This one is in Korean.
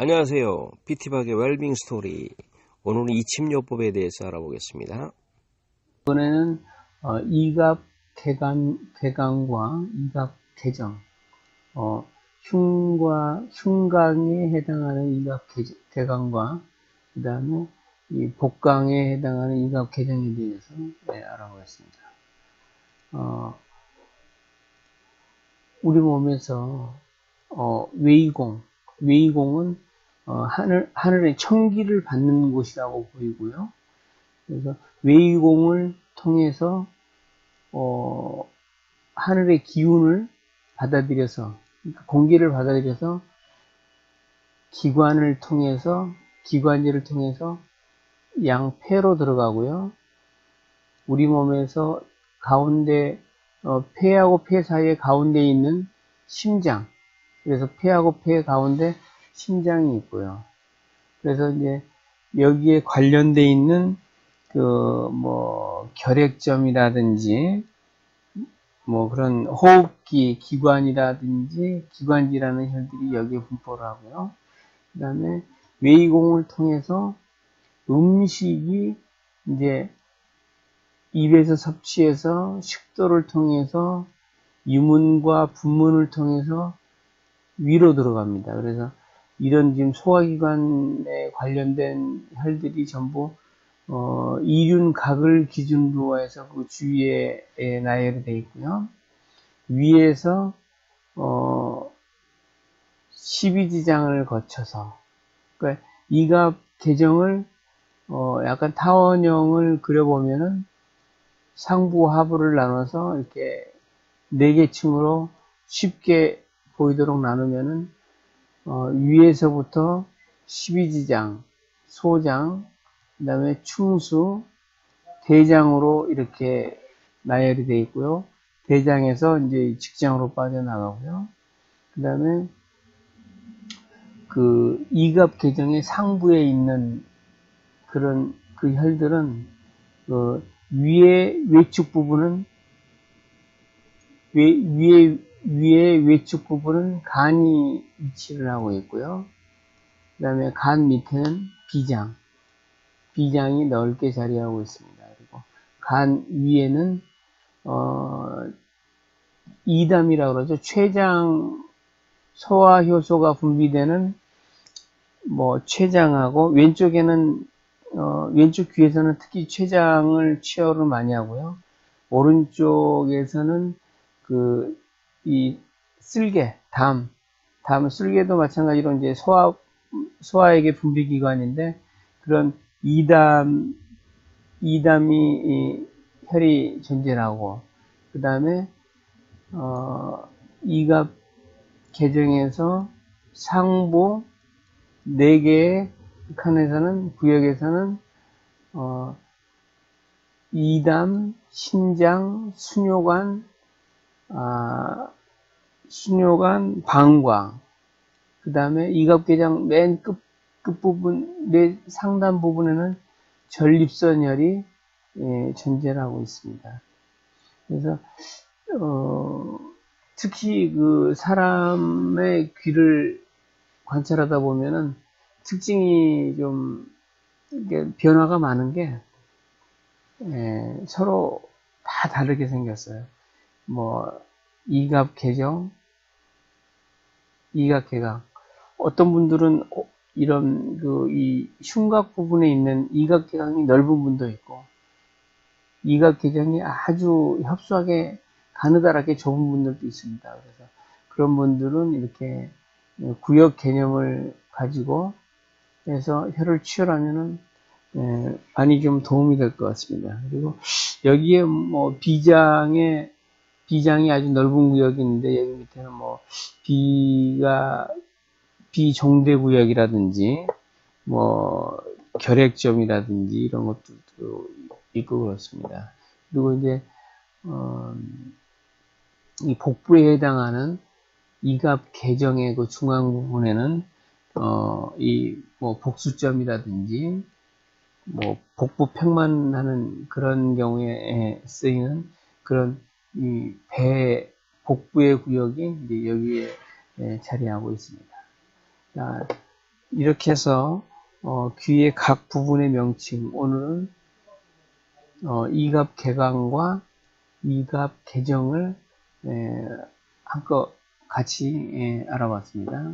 안녕하세요. 피티박의 웰빙 스토리. 오늘은 이침요법에 대해서 알아보겠습니다. 이번에는 어, 이갑 개간, 개강과 이갑 개정, 어, 흉과, 흉강에 해당하는 이갑 개, 개강과, 그 다음에 이 복강에 해당하는 이갑 개정에 대해서 네, 알아보겠습니다. 어, 우리 몸에서 어, 외이공, 외이공은 어, 하늘, 하늘의 청기를 받는 곳이라고 보이고요. 그래서 외이공을 통해서 어, 하늘의 기운을 받아들여서 그러니까 공기를 받아들여서 기관을 통해서 기관지를 통해서 양폐로 들어가고요. 우리 몸에서 가운데 어, 폐하고 폐 사이에 가운데 있는 심장 그래서 폐하고 폐 가운데 심장이 있고요. 그래서 이제 여기에 관련돼 있는 그 뭐 결핵점이라든지 뭐 그런 호흡기 기관이라든지 기관지라는 혈들이 여기에 분포를 하고요. 그 다음에 외이공을 통해서 음식이 이제 입에서 섭취해서 식도를 통해서 유문과 분문을 통해서 위로 들어갑니다. 그래서 이런 지금 소화기관에 관련된 혈들이 전부 어, 이륜각을 기준으로 해서 그 주위에 나열이 되어 있고요. 위에서 어, 12지장을 거쳐서 그러니까 이갑 개정을 어, 약간 타원형을 그려보면은 상부 하부를 나눠서 이렇게 네 개 층으로 쉽게 보이도록 나누면은 어, 위에서부터 12지장, 소장, 그 다음에 충수, 대장으로 이렇게 나열이 되어 있고요. 대장에서 이제 직장으로 빠져나가고요. 그 다음에 그 이갑 계정의 상부에 있는 그런 그 혈들은 그 위에 외축 부분은 외, 위에 위에 외축 부분은 간이 위치를 하고 있고요. 그 다음에 간 밑에는 비장, 비장이 넓게 자리하고 있습니다. 그리고 간 위에는 어, 이담이라고 그러죠. 췌장 소화 효소가 분비되는 뭐 췌장하고 왼쪽에는 어, 왼쪽 귀에서는 특히 췌장을 치어를 많이 하고요. 오른쪽에서는 그 이 쓸개, 담, 담 쓸개도 마찬가지로 이제 소화 소화액의 분비 기관인데 그런 이담 이담이 혈이 존재하고 그 다음에 어, 이갑 계정에서 상부 네 개의 칸에서는 구역에서는 어, 이담, 신장, 수뇨관, 아, 수뇨관, 방광, 그 다음에 이갑계장 맨 끝, 끝부분, 내 상단 부분에는 전립선열이 예, 존재를 하고 있습니다. 그래서, 어, 특히 그 사람의 귀를 관찰하다 보면은 특징이 좀 변화가 많은 게 예, 서로 다 다르게 생겼어요. 뭐 이갑 개정, 이갑 개강. 어떤 분들은 이런 그 이 흉곽 부분에 있는 이갑 개강이 넓은 분도 있고 이갑 개정이 아주 협소하게 가느다랗게 좁은 분들도 있습니다. 그래서 그런 분들은 이렇게 구역 개념을 가지고 해서 혀를 치열하면은 예, 많이 좀 도움이 될 것 같습니다. 그리고 여기에 뭐 비장에 비장이 아주 넓은 구역이 있는데 여기 밑에는 뭐 비가 비종대 구역이라든지 뭐 결핵점이라든지 이런 것도 있고 그렇습니다. 그리고 이제 어, 이 복부에 해당하는 이갑 개정의 그 중앙 부분에는 어, 이 뭐 복수점이라든지 뭐 복부 평만하는 그런 경우에 쓰이는 그런 이 배 복부의 구역이 이제 여기에 예, 자리하고 있습니다. 자, 이렇게 해서 어, 귀의 각 부분의 명칭 오늘은 어, 이갑 개강과 이갑 개정을 에, 한껏 같이 예, 알아봤습니다.